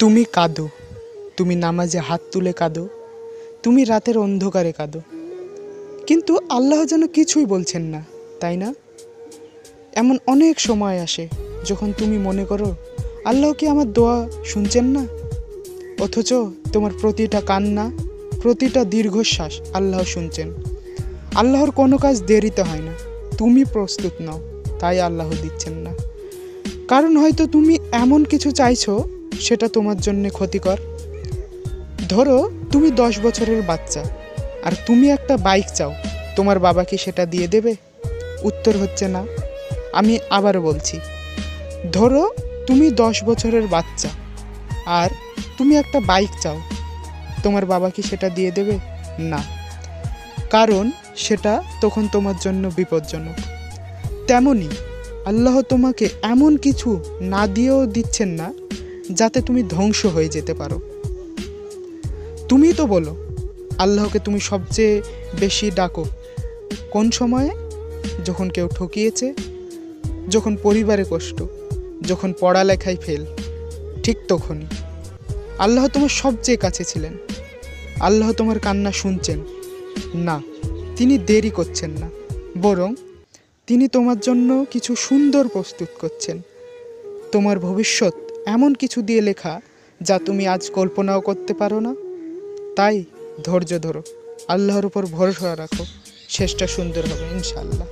তুমি কাঁদো, তুমি নামাজে হাত তুলে কাঁদো, তুমি রাতের অন্ধকারে কাঁদো। কিন্তু আল্লাহ যেন কিছুই বলছেন না, তাই না? এমন অনেক সময় আসে যখন তুমি মনে করো, আল্লাহ কি আমার দোয়া শুনছেন না? অথচ তোমার প্রতিটা কান্না, প্রতিটা দীর্ঘশ্বাস আল্লাহ শুনছেন। আল্লাহর কোনো কাজ দেরিতে হয় না, তুমি প্রস্তুত নাও, তাই আল্লাহ দিচ্ছেন না। কারণ হয়তো তুমি এমন কিছু চাইছো সেটা তোমার জন্য ক্ষতিকর। ধরো, তুমি দশ বছরের বাচ্চা, আর তুমি একটা বাইক চাও, তোমার বাবা কি সেটা দিয়ে দেবে? উত্তর হচ্ছে না। আমি আবারও বলছি, ধরো, তুমি দশ বছরের বাচ্চা, আর তুমি একটা বাইক চাও, তোমার বাবা কি সেটা দিয়ে দেবে? না। কারণ সেটা তখন তোমার জন্য বিপজ্জনক। তেমনই আল্লাহ তোমাকে এমন কিছু না দিয়েও দিচ্ছেন না যাতে তুমি ধ্বংস হয়ে যেতে পারো। তুমি তো বলো, আল্লাহকে তুমি সবচেয়ে বেশি ডাকো। কোন সময়ে? যখন কেউ ঠকিয়েছে, যখন পরিবারে কষ্ট, যখন পড়ালেখায় ফেল ঠিক তখনই। আল্লাহ তোমার সবচেয়ে কাছে ছিলেন। আল্লাহ তোমার কান্না শুনছেন। না, তিনি দেরি করছেন না। বরং তিনি তোমার জন্য কিছু সুন্দর প্রস্তুত করছেন। তোমার ভবিষ্যৎ এমন কিছু দিয়ে লেখা যা তুমি আজ কল্পনাও করতে পারো না। তাই ধৈর্য ধরো, আল্লাহর উপর ভরসা রাখো, শেষটা সুন্দর হবে ইনশাল্লাহ